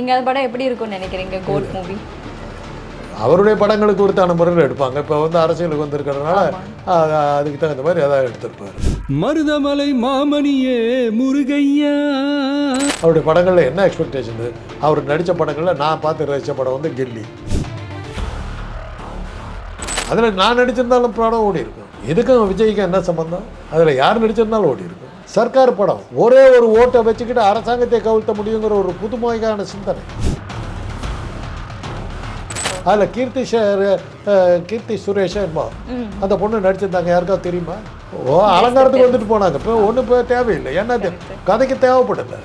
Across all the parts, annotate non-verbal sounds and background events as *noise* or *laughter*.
அந்த படம் எப்படி இருக்கும்னு நினைக்கிறீங்க? கோட் மூவி அவருடைய படங்களுக்கு உரித்தான முறையில் எடுப்பாங்க. இப்போ வந்து அரசியலுக்கு வந்திருக்கிறதுனால அதுக்கு தகுந்த மாதிரி எதாவது எடுத்திருப்பாரு. மருதமலை மாமணியே முருகையா. அவருடைய படங்களில் என்ன எக்ஸ்பெக்டேஷன் அவர் நடித்த படங்களில் நான் பார்த்து ரசித்த படம் வந்து கில்லி. அதில் நான் நடிச்சிருந்தாலும் படம் ஓடி இருக்கும் இதுக்கும் விஜய்க்கும் என்ன சம்பந்தம்? அதில் யார் நடிச்சிருந்தாலும் ஓடி இருக்கும் சர்க்கார் படம். ஒரே ஒரு ஓட்டை வச்சுக்கிட்டு அரசாங்கத்தை கவிழ்த்த முடியுங்கிற ஒரு புதுமையான சிந்தனை. அதில் கீர்த்தி கீர்த்தி சுரேஷ் அந்த பொண்ணு நடிச்சிருந்தாங்க. யாருக்காவது தெரியுமா? ஓ அலங்காரத்துக்கு வந்துட்டு போனாங்க. இப்போ ஒன்றும் இப்போ தேவையில்லை. ஏன்னா தே- கதைக்கு தேவைப்படல.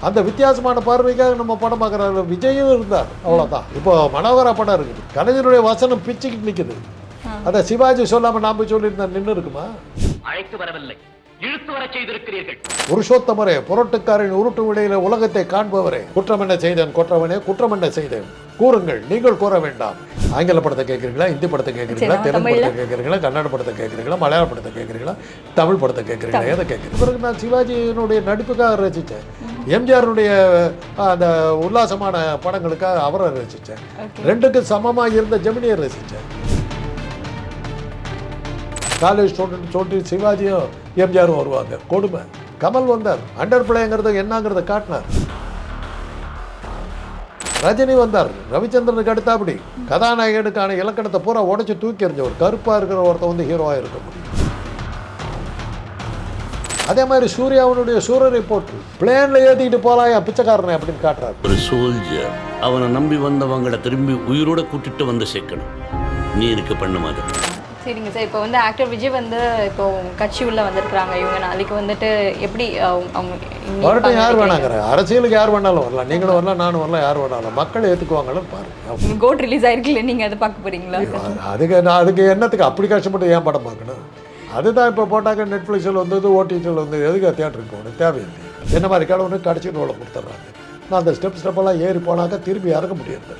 அந்த வித்தியாசமான பார்வைக்காக நம்ம படம் பார்க்குற விஜயும் இருந்தார். அவ்வளோதான் இப்போ மனோகரா படம் இருக்குது. கலைஞருடைய வசனம் பிச்சுக்கிட்டு நிற்குது அதை சிவாஜி சொல்லாமல் நாம் சொல்லியிருந்தா நின்று இருக்குமா? அழைத்து வரவில்லை. இழுத்து வரச் செய்திருக்கிறீர்கள். புருஷோத்தமரே புரட்டுக்காரின் உருட்டு விடையில உலகத்தை காண்பவரே. குற்றம் என்ன செய்தேன்? குற்றவனே குற்றம் என்ன செய்தேன்? கூறுங்கள் நீங்கள் கூற வேண்டாம். ஆங்கில படத்தை கேட்குறீங்களா? ஹிந்தி படத்தை கேட்குறீங்களா? தெலுங்கு? படத்தை கேட்குறீங்களா? கன்னட படத்தை கேட்குறீங்களா? மலையாள படத்தை கேட்குறீங்களா? தமிழ் படத்தை கேட்குறீங்களா? எதை கேட்குறீங்க? பிறகு நான் சிவாஜியினுடைய நடிப்புக்காக ரசித்தேன் எம்ஜிஆருடைய அந்த உல்லாசமான படங்களுக்காக அவரை ரசித்தேன் ரெண்டுக்கு சமமாக இருந்த ஜெமினியை ரசித்தேன் காலேஜ் ஸ்டூடெண்ட் சொல்லிட்டு சிவாஜியும் எம்ஜிஆரும் வருவாங்க. கொடுமை. கமல் வந்தார். அண்டர் பிளேங்கிறது என்னங்கிறத காட்டினார். ரஜினி வந்தார். ரவிச்சந்திரனுக்கு அடுத்தாப்படி. கதாநாயகனுக்கான இலக்கணத்தை பூரா உடச்சி தூக்கி எறிஞ்சவர் கருப்பாக இருக்கிற ஒருத்தன் வந்து ஹீரோவாக இருக்க முடியும். அதே மாதிரி சூர்யாவுடைய சூரரை போட்டு பிளேனில் ஏற்றிக்கிட்டு போகலாம் பிச்சைக்காரனை அப்படின்னு காட்டுறாரு. ஒரு சோல்ஜர் அவனை நம்பி வந்தவங்களை திரும்பி உயிரோட கூட்டிட்டு வந்து சேர்க்கணும். நீ எனக்கு பண்ண மாதிரி. சரிங்க சார். இப்போ வந்து ஆக்டர் விஜய் வந்து இப்போ கட்சி உள்ள வந்திருக்கிறாங்க. இவங்க நாளைக்கு வந்துட்டு எப்படி அவங்க வரட்டும் யார் வேணாங்கிற அரசியலுக்கு யார் வேணாலும் வரலாம். நீங்களும் வரலாம் நானும் வரலாம் யார் வேணாலும். மக்கள் ஏற்றுக்குவாங்கன்னு பாருங்க? கோட் ரிலீஸ் ஆயிருக்குல்ல நீங்க அதை பார்க்க போறீங்களா? அதுக்கு நான் அதுக்கு என்னத்துக்கு அப்படி கஷ்டப்பட்டு ஏன் படம் பார்க்கணும்? அதுதான் இப்போ போட்டாக்க நெட்ஃப்ளிக்ஸில் வந்தது ஓடிடியில் வந்து எதுக்கு தியேட்டருக்கு போகணும்? தேவையில்லை. என்ன மாதிரி கடவுள் கடிச்சு ரோலை கொடுத்துட்றாங்க. நான் அந்த ஸ்டெப் ஸ்டெப்பெல்லாம் ஏறி போனாக்க திரும்பி இறங்க முடியாது.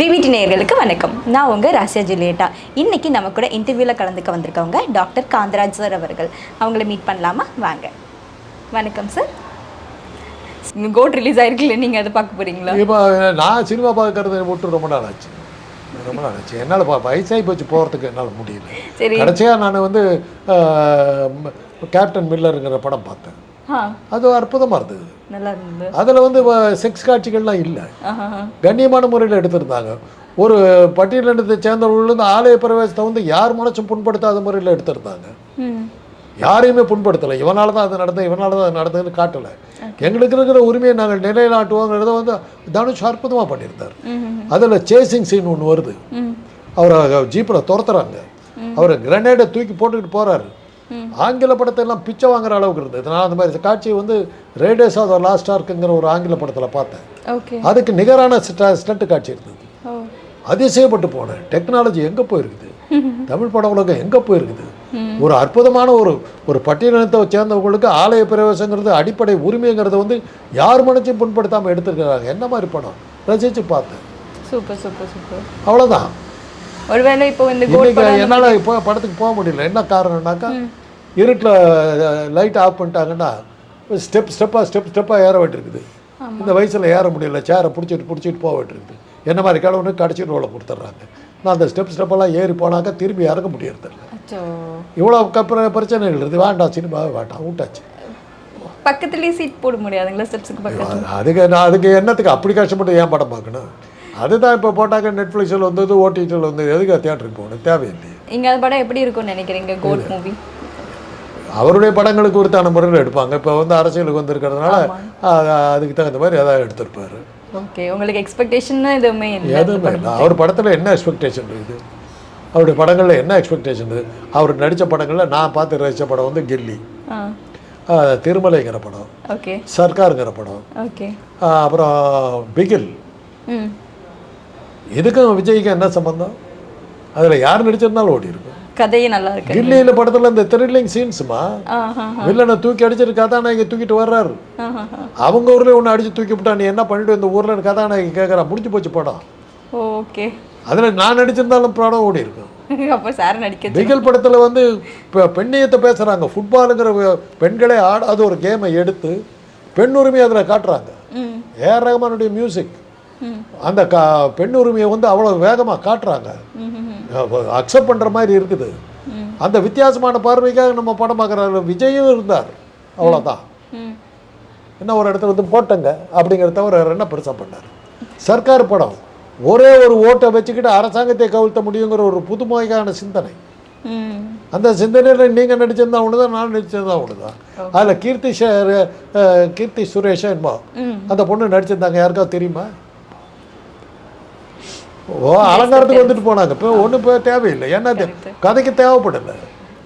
பிபிடி நேயர்களுக்கு வணக்கம். நான் உங்கள் ராசியா ஜூலியட்டா. இன்னைக்கு நம்ம கூட இன்டர்வியூவில் கலந்துக்க வந்திருக்கவங்க டாக்டர் காந்தராஜ் சார் அவர்கள். அவங்கள மீட் பண்ணலாமா? வாங்க. வணக்கம் சார் கோட் ரிலீஸ் ஆயிருக்குல்ல நீங்கள் அதை பார்க்க போறீங்களா? இப்போ நான் சினிமா பார்க்கறத விட்டு ரொம்ப நாள் ஆச்சு. ரொம்ப நாள் ஆச்சு. என்னால் பா வயசாகி போச்சு போகிறதுக்கு என்னால் முடியல. சரி. கடைசியாக நான் வந்து கேப்டன் மில்லருங்கிற படம் பார்த்தேன். அது அற்புதமாக இருந்தது. நல்லா இருந்தது அதில் வந்து செக்ஸ் காட்சிகள்லாம் இல்லை. கண்ணியமான முறையில் எடுத்திருந்தாங்க. ஒரு பட்டியலினத்தை சேர்ந்தவர்கள் ஆலய பிரவேசத்தை வந்து யார் மனசும் புண்படுத்தாத முறையில் எடுத்திருந்தாங்க. யாரையுமே புண்படுத்தலை. இவனால தான் அது நடந்தது இவனால தான் அது நடந்ததுன்னு காட்டலை. எங்களுக்கு இருக்கிற உரிமையை நாங்கள் நிலைநாட்டுவோங்கிறத வந்து தனுஷ் அற்புதமாக பண்ணியிருந்தார். அதில் சேசிங் சீன் ஒன்று வருது. அவரை ஜீப்பில் துரத்துறாங்க. அவர் கிரனேடை தூக்கி போட்டுக்கிட்டு போகிறாரு ஆங்கில படத்தை எல்லாம் பிச்சை வாங்குற அளவுக்கு இருந்தது. நான் அந்த மாதிரி காட்சியை வந்து ரேடியஸ் ஆஃப் த லாஸ்ட் ஆர்க்குங்கிற ஒரு ஆங்கில படத்தில் பார்த்தேன். அதுக்கு நிகரான ஸ்டண்ட் காட்சி இருந்தது. அதிசயப்பட்டு போனேன். டெக்னாலஜி எங்கே போயிருக்குது? *laughs* தமிழ் பட உலகம் எங்கே போயிருக்குது? ஒரு அற்புதமான ஒரு ஒரு பட்டியலினத்தை சேர்ந்தவங்களுக்கு ஆலய பிரவேசங்கிறது அடிப்படை உரிமைங்கிறத வந்து யார் மனசையும் புண்படுத்தாமல் எடுத்துருக்கிறாங்க. என்ன மாதிரி படம்? ரசித்து பார்த்தேன். Super super super. அவ்வளோதான் ஒருவேளை இப்போ இந்த என்னால் இப்போ படத்துக்கு போக முடியல. என்ன காரணம்னாக்கா இருட்டில் லைட் ஆஃப் பண்ணிட்டாங்கன்னா ஸ்டெப் ஸ்டெப்பாக ஸ்டெப் ஸ்டெப்பாக ஏற வேண்டியிருக்குது. இந்த வயசில் ஏற முடியல சேரை பிடிச்சிட்டு பிடிச்சிட்டு போக வேண்டியிருக்குது. என்ன மாதிரி கடவுன்னு கடைசி ரோலை கொடுத்துட்றாங்க. நான் அந்த ஸ்டெப் ஸ்டெப்பெல்லாம் ஏறி போனாக்கா திரும்பி இறங்க முடியறதில்ல அச்சோ. இவ்வளோ கப்புற பிரச்சனைகள் இருக்குது. வேண்டாம் சினிமாவே வேண்டாம். விட்டாச்சு. பக்கத்துலேயே சீட் போட முடியாதுங்களா? ஸ்டெப்ஸுக்கு பக்கத்துல. அதுக்கு நான் அதுக்கு என்னத்துக்கு அப்படி கஷ்டப்பட்டு ஏன் படம் பார்க்கணும்? அதுதான் இப்போ போட்டாக்க நெட்ஃப்ளிக்ஸில் வந்தது ஓடிடியில் வந்தது. எதுக்கு தியேட்டருக்கு போகணும்? தேவையில்லை இங்க அந்த படம் எப்படி இருக்கும்னு நினைக்கிறீங்க? கோட் மூவி அவருடைய படங்களுக்கு உரித்தான முறையில் எடுப்பாங்க. இப்போ வந்து அரசியலுக்கு வந்திருக்கிறதுனால அது- அதுக்கு தகுந்த மாதிரி எதாவது எடுத்திருப்பாரு. ஓகே உங்களுக்கு எக்ஸ்பெக்டேஷன் எதுவுமே எதுவுமே இல்லை. அவர் படத்தில் என்ன எக்ஸ்பெக்டேஷன் இருக்குது? அவருடைய படங்களில் என்ன எக்ஸ்பெக்டேஷன் இருக்குது? அவர் நடித்த படங்களில் நான் பார்த்து ரசித்த படம் வந்து கில்லி. திருமலைங்கிற படம். ஓகே சர்க்காருங்கிற படம். ஓகே அப்புறம் பிகில். இதுக்கும் விஜய்க்கும் என்ன சம்பந்தம்? அதில் யார் நடிச்சிருந்தாலும் ஓடி இருக்கும் கதையே நல்லா இருக்கு. கில்லியில் படத்தில் இந்த த்ரில்லிங் சீன்ஸுமா வில்லனை தூக்கி அடிச்சிட்டு கதாநாயகி தூக்கிட்டு வர்றாரு. அவங்க ஊர்லேயே ஒன்று அடிச்சு தூக்கி விட்டா நீ என்ன பண்ணிட்டு இந்த ஊரில் கதாநாயகி கேட்குறா முடிஞ்சு போச்சு படம். ஓகே. அதில் நான் நடிச்சிருந்தாலும் படம் ஓடி இருக்கும் *laughs* அப்போ சார் நடிக்க பிகில் படத்தில் வந்து இப்போ பெண்ணியத்தை பேசுகிறாங்க ஃபுட்பாலுங்கிற பெண்களே ஆடாத ஒரு கேமை எடுத்து பெண் உரிமையை அதில் காட்டுறாங்க. ஏஆர் ரஹ்மானுடைய மியூசிக் அந்த கா பெண் உரிமையை வந்து அவ்வளோ வேகமாக காட்டுறாங்க. அக்செப்ட் பண்ணுற மாதிரி இருக்குது. அந்த வித்தியாசமான பார்வைக்காக நம்ம படம் பார்க்குற விஜயும் இருந்தார். அவ்வளோதான் என்ன ஒரு இடத்துல வந்து போட்டங்க அப்படிங்கிறத தவிர என்ன பெருசாக பண்ணார்? சர்க்கார் படம். ஒரே ஒரு ஓட்டை வச்சுக்கிட்டு அரசாங்கத்தை கவிழ்த்த முடியுங்கிற ஒரு புதுமையான சிந்தனை. அந்த சிந்தனையில் நீங்கள் நடிச்சிருந்தா ஒன்று தான் நான் நடிச்சிருந்தா ஒன்று தான் அதில் கீர்த்தி கீர்த்தி சுரேஷன் என்னமோ. அந்த பொண்ணு நடிச்சிருந்தாங்க. யாருக்காவது தெரியுமா? ஓ அலங்காரத்துக்கு வந்துட்டு போனாங்க. இப்போ ஒன்றும் இப்போ தேவையில்லை. ஏன்னா கதைக்கு தேவைப்படலை.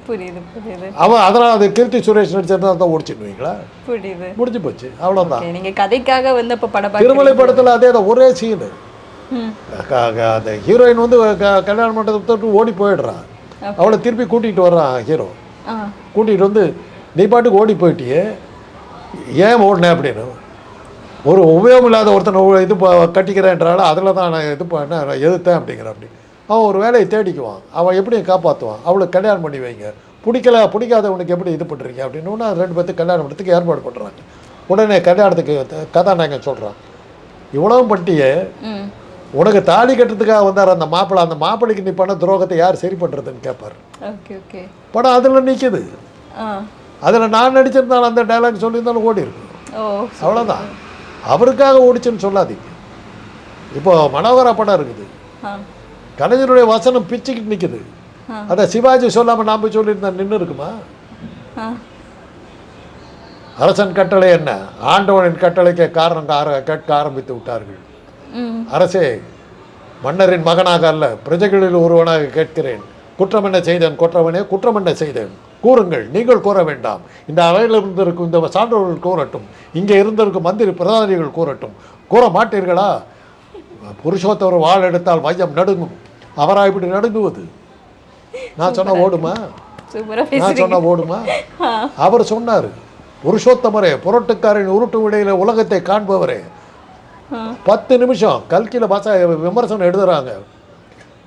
புரியுது புரியுது. அவன் அதனால் அது கீர்த்தி சுரேஷ் நடிச்சிருந்தா தான் ஓடிச்சிடுவீங்களா? புரியுது. முடிஞ்சு போச்சு. அவ்வளோதான் Okay, நீங்க கதைக்காக வந்து அப்போ படம் திருமலை படத்தில் அதே தான் ஒரே சீனு அந்த ஹீரோயின் வந்து கல்யாண மண்டபத்தை ஓடி போயிடுறான். அவளை திருப்பி கூட்டிகிட்டு வர்றான் ஹீரோ கூட்டிகிட்டு வந்து நீ பாட்டுக்கு ஓடி போயிட்டியே? ஏன் ஓடினேன் அப்படின்னு? ஒரு உபயோகம் இல்லாத ஒருத்தனை இது கட்டிக்கிறேன்றால அதில் தான் நான் இது பண்ண எதிர்த்தேன் அப்படிங்கிற அப்படி. அவன் ஒரு வேலையை தேடிக்குவான். அவன் எப்படி காப்பாற்றுவான் அவளுக்கு கல்யாணம் பண்ணி வைங்க. பிடிக்கல பிடிக்காதவனுக்கு எப்படி இது பண்ணுறீங்க அப்படின்னு ஒன்று ரெண்டு பேர்த்துக்கு கல்யாணம் பண்ணுறதுக்கு ஏற்பாடு பண்ணுறாங்க உடனே கல்யாணத்துக்கு கதாநாயகன் சொல்கிறான் இவ்வளவும் பண்ணிட்டியே. உனக்கு தாலி கட்டுறதுக்காக வந்தார் அந்த மாப்பிள்ளை அந்த மாப்பிள்ளைக்கு நீ பண்ண துரோகத்தை யார் சரி பண்ணுறதுன்னு கேட்பார் படம் அதில் நிற்கிது அதில் நான் நடிச்சிருந்தாலும் அந்த டைலாக் சொல்லியிருந்தாலும் ஓடி இருக்கும் அவ்வளோதான் அவருக்காக ஓடிச்சுன்னு சொல்லாதீங்க. இப்போ மனோகரா படம் இருக்குது. கலைஞருடைய வசனம் பிச்சுக்கிட்டு நிற்குது அதை சிவாஜி சொல்லாமல் நாம் சொல்லியிருந்தா நின்று இருக்குமா? அரசன் கட்டளை என்ன? ஆண்டவனின் கட்டளைக்கு காரணம் கார கேட்க ஆரம்பித்து விட்டார்கள். அரசே மன்னரின் மகனாக அல்ல பிரஜைகளில் ஒருவனாக கேட்கிறேன். குற்றம் என்ன செய்தேன்? குற்றவனே குற்றம் என்ன செய்தேன்? கூறுங்கள் நீங்கள் கூற வேண்டாம். இந்த அவையில் இருந்திருக்கும் இந்த சான்றோர்கள் கூறட்டும். இங்கே இருந்திருக்கும் மந்திரி பிரதானிகள் கூறட்டும். கூற மாட்டீர்களா? புருஷோத்தவர் வாழ் எடுத்தால் மையம் நடுங்கும். அவரா இப்படி நடுங்குவது? நான் சொன்ன ஓடுமா? நான் சொன்ன ஓடுமா? அவர் சொன்னார் புருஷோத்தமரே புரட்டுக்காரின் உருட்டு விடையில உலகத்தை காண்பவரே. பத்து நிமிஷம் கல்கியில் பாச விமர்சனம் எழுதுறாங்க.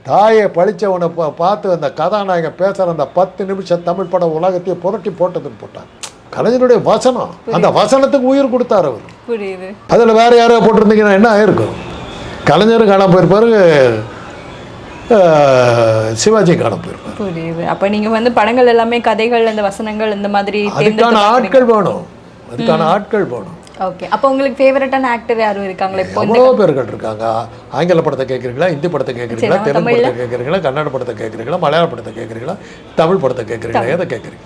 தாயை பழிச்சவனை பா- பார்த்து அந்த கதாநாயகன் பேசுகிற அந்த பத்து நிமிஷம் தமிழ் படம் உலகத்தையே புரட்டி போட்டதுன்னு போட்டாங்க. கலைஞருடைய வசனம். அந்த வசனத்துக்கு உயிர் கொடுத்தார் அவர். புரியுது. அதில் வேற யாரோ போட்டிருந்தீங்கன்னா என்ன ஆயிருக்கும்? கலைஞரும் காணாம போயிருப்பாரு சிவாஜி காணாம போயிருப்பார். புரியுது. அப்ப நீங்க வந்து படங்கள் எல்லாமே கதைகள் அந்த வசனங்கள் இந்த மாதிரி அதுக்கான ஆட்கள் வேணும். அதுக்கான ஆட்கள் வேணும். ஓகே அப்போ உங்களுக்கு ஃபேவரட்டான ஆக்டர் யாரும் இருக்காங்களா? இப்போ இந்த எவ்வளோ பேர்கள் இருக்காங்க? ஆங்கில படத்தை கேட்குறீங்களா? ஹிந்தி படத்தை கேட்குறீங்களா? தெலுங்கு? படத்தை கேட்குறீங்களா? கன்னட படத்தை கேட்குறீங்களா? மலையாள படத்தை கேட்குறீங்களா? தமிழ் படத்தை கேட்குறீங்களா? எதை கேட்குறீங்க?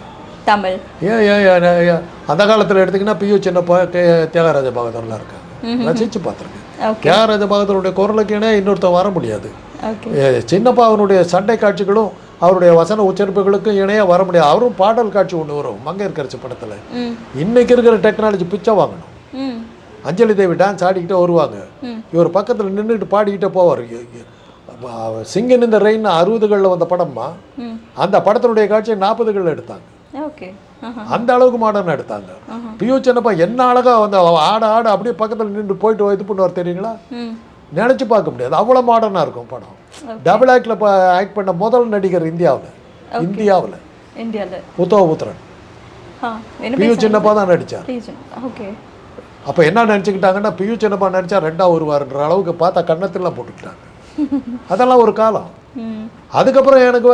தமிழ். ஏன் ஏன் ஏன்? அந்த காலத்தில் எடுத்தீங்கன்னா P U Chinnappa K Thyagaraja பகதூர்லாம் இருக்காங்க. ரசிச்சு பார்த்துருக்கேன். தியாகராஜ பகதூருடைய குரலுக்கு இணை இன்னொருத்தன் வர முடியாது. சின்னப்பா அவனுடைய சண்டை காட்சிகளும் அவருடைய வசன உச்சரிப்புகளுக்கும் இணையாக வர முடியாது. அவரும் பாடல் காட்சி ஒன்று வரும் மங்கையர்கரசி படத்தில். ம். இன்னைக்கு இருக்கிற டெக்னாலஜி பிச்சை வாங்கணும். அஞ்சலி தேவி டான்ஸ் ஆடிக்கிட்டே வருவாங்க. இவர் பக்கத்தில் நின்றுட்டு பாடிக்கிட்டே போவார். சிங்கன் இந்த ரெயின் அறுபதுகளில் வந்த படம்மா. அந்த படத்தினுடைய காட்சியை நாற்பதுகளில் எடுத்தாங்க. அந்த அளவுக்கு மாடர்ன் எடுத்தாங்க. பியூ சின்னப்பா என்ன அழகா வந்து ஆட ஆட அப்படியே பக்கத்தில் நின்று போயிட்டு இது பண்ணுவார் தெரியுங்களா? நினச்சி பார்க்க முடியாது. அவ்வளோ மாடர்னாக இருக்கும் படம். டபுள் ஆக்டில் ஆக்ட் பண்ண முதல் நடிகர் இந்தியாவில். இந்தியாவில். ஆ என்ன பியூ சின்னப்பா தான் நடித்தார் ஓகே. அப்போ என்ன நினச்சிக்கிட்டாங்கன்னா பியூ சின்னப்பா நடித்தா ரெண்டா வருவாருன்ற அளவுக்கு பார்த்தா கன்னத்தில் போட்டுக்கிட்டாங்க. அதெல்லாம் ஒரு காலம். அதுக்கப்புறம் எனக்கு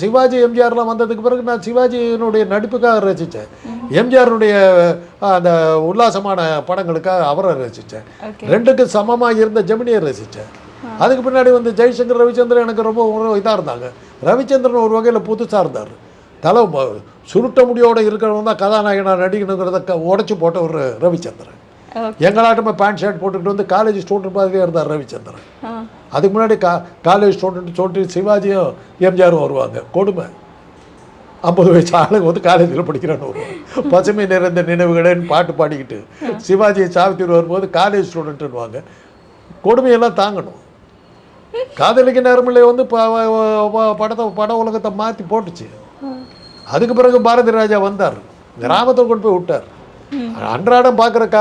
சிவாஜி எம்ஜிஆர்லாம் வந்ததுக்கு பிறகு நான் சிவாஜியினுடைய நடிப்புக்காக ரசித்தேன் எம்ஜிஆருடைய அந்த உல்லாசமான படங்களுக்காக அவரை ரசித்தேன் ஓகே. ரெண்டுக்கு சமமாக இருந்த ஜெமினியை ரசித்தேன் அதுக்கு பின்னாடி வந்து ஜெய்சங்கர் ரவிச்சந்திரன் எனக்கு ரொம்ப இதாக இருந்தாங்க. ரவிச்சந்திரன் ஒரு வகையில் புதுசாக இருந்தார். தலை சுருட்ட முடியோட இருக்கிறவங்க தான் கதாநாயகனாக நடிக்கணுங்கிறத க உடச்சி போட்ட ஒரு ரவிச்சந்திரன். எங்களாட்டமே பேண்ட் ஷர்ட் போட்டுக்கிட்டு வந்து காலேஜ் ஸ்டூடெண்ட் மாதிரியே இருந்தார் ரவிச்சந்திரன். அதுக்கு முன்னாடி கா காலேஜ் ஸ்டூடெண்ட் சொல்லிட்டு சிவாஜியும் எம்ஜிஆரும் வருவாங்க. கொடுமை. ஐம்பது வயசு ஆளுங்க வந்து காலேஜில் படிக்கிறான்னு வருவாங்க. பசுமை நிறைந்த நினைவுகளேன்னு பாட்டு பாடிக்கிட்டு சிவாஜி சாவித்திரி வரும்போது காலேஜ் ஸ்டூடெண்ட்டுன்னுவாங்க கொடுமையெல்லாம் தாங்கணும். காதலிக்க நேரமில்லை வந்து படத்தை பட உலகத்தை மாற்றி போட்டுச்சு. அதுக்கு பிறகு பாரதி ராஜா வந்தார். கிராமத்தை கொண்டு போய் விட்டார். அன்றாடம் பார்க்குற க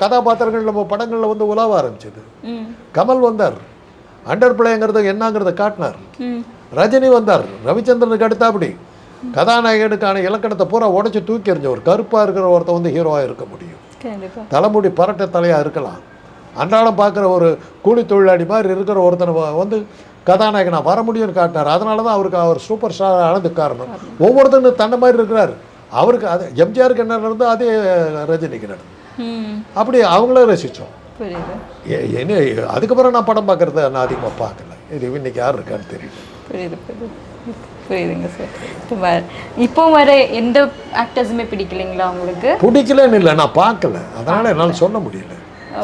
கதாபாத்திரங்கள் நம்ம படங்களில் வந்து உலாவ ஆரம்பிச்சது. கமல் வந்தார். அண்டர் பிளேங்கிறத என்னங்கிறத காட்டினார். ரஜினி வந்தார். ரவிச்சந்திரனுக்கு அடுத்தாப்படி. கதாநாயகனுக்கான இலக்கணத்தை பூரா உடைச்சு தூக்கி எறிஞ்ச ஒரு கருப்பாக இருக்கிற ஒருத்தன் வந்து ஹீரோவாக இருக்க முடியும். தலைமுடி பரட்டை தலையாக இருக்கலாம். அன்றாடம் பார்க்குற ஒரு கூலி தொழிலாளி மாதிரி இருக்கிற ஒருத்தனை வந்து கதாநாயகனா வர முடியும்னு காட்டினார். அதனால தான் அவருக்கு அவர் சூப்பர் ஸ்டார் ஆனது காரணம். ஒவ்வொருத்தரும் தன்னை மாதிரி இருக்கிறார். அவருக்கு அது எம்ஜிஆருக்கு என்ன நடந்தோ அதே ரஜினிக்கு நடந்தது. அப்படி அவங்கள ரசித்தோம் என்ன அதுக்கப்புறம் நான் படம் பார்க்குறத நான் அதிகமாக பார்க்கல. இது இன்னைக்கு யார் இருக்கான்னு தெரியல. புரியுது புரியுது. புரியுதுங்க சார் இப்போ வர எந்த ஆக்டர்ஸுமே பிடிக்கலைங்களா உங்களுக்கு? பிடிக்கலன்னு இல்லை நான் பார்க்கல. அதனால் என்னால் சொல்ல முடியல.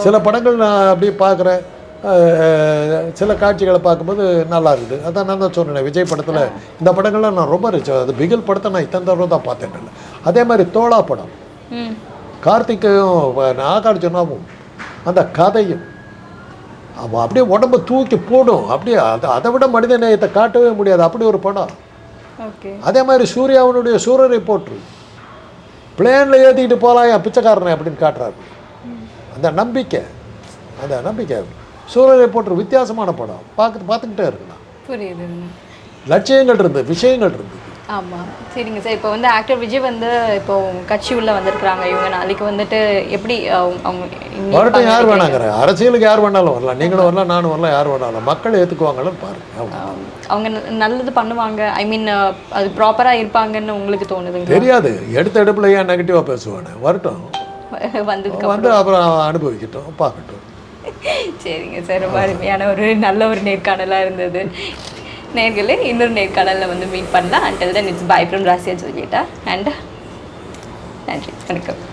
சில படங்கள் நான் அப்படியே பார்க்குறேன். சில காட்சிகளை பார்க்கும்போது நல்லா இருக்குது. அதான் நான் தான் சொன்னேன் விஜய் படத்தில் இந்த படங்கள்லாம் நான் ரொம்ப ரசிச்சேன் அது பிகில் படத்தை நான் இத்தனை தடவை தான் பார்த்தேன் அதே மாதிரி தோழா படம். ம். கார்த்திக்கையும் நாகார்ஜுனாவும் அந்த கதையும் அவன் அப்படியே உடம்ப தூக்கி போடும். அப்படியே அதை அதை விட மனித நேயத்தை காட்டவே முடியாது. அப்படி ஒரு படம். அதே மாதிரி சூர்யாவுனுடைய சூரரை போற்று பிளேனில் ஏற்றிக்கிட்டு போகலாம் என் பிச்சைக்காரனை அப்படின்னு காட்டுறாரு. அந்த நம்பிக்கை. அந்த நம்பிக்கை. சூரரை போற்று வித்தியாசமான படம். பார்த்து பார்த்துக்கிட்டே இருக்கலாம். புரியுது. லட்சியங்கள் இருந்தது விஷயங்கள் இருந்தது. ஆமாம் சரிங்க சார். இப்போ வந்து ஆக்டர் விஜய் வந்து இப்போ கட்சி உள்ள வந்திருக்கிறாங்க. இவங்க நாளைக்கு வந்துட்டு எப்படி அவங்க வரட்டும் யார் வேணாங்கிற. அரசியலுக்கு யார் வேணாலும் வரலாம். நீங்களும் வரலாம் நானும் வரலாம் யார் வேணாலும். மக்கள் ஏற்றுக்குவாங்கன்னு பாருங்க. அவங்க நல்லது பண்ணுவாங்க. ஐ மீன் அது ப்ராப்பராக இருப்பாங்கன்னு உங்களுக்கு தோணுதுங்க தெரியாது. எடுத்த எடுப்பில் ஏன் நெகட்டிவாக பேசுவானே. வரட்டும். வந்ததுக்கு வந்து அப்புறம் அனுபவிக்கட்டும் பார்க்கட்டும். சரிங்க சார் ரொம்ப அருமையான ஒரு நல்ல ஒரு நேர்காணலாக இருந்தது. நேர்களே இன்னொரு நேர்காணலில் வந்து மீட் பண்ணலாம். And then it's bye from ராசியா சொல்லிட்டா அண்ட் நன்றி. வணக்கம்.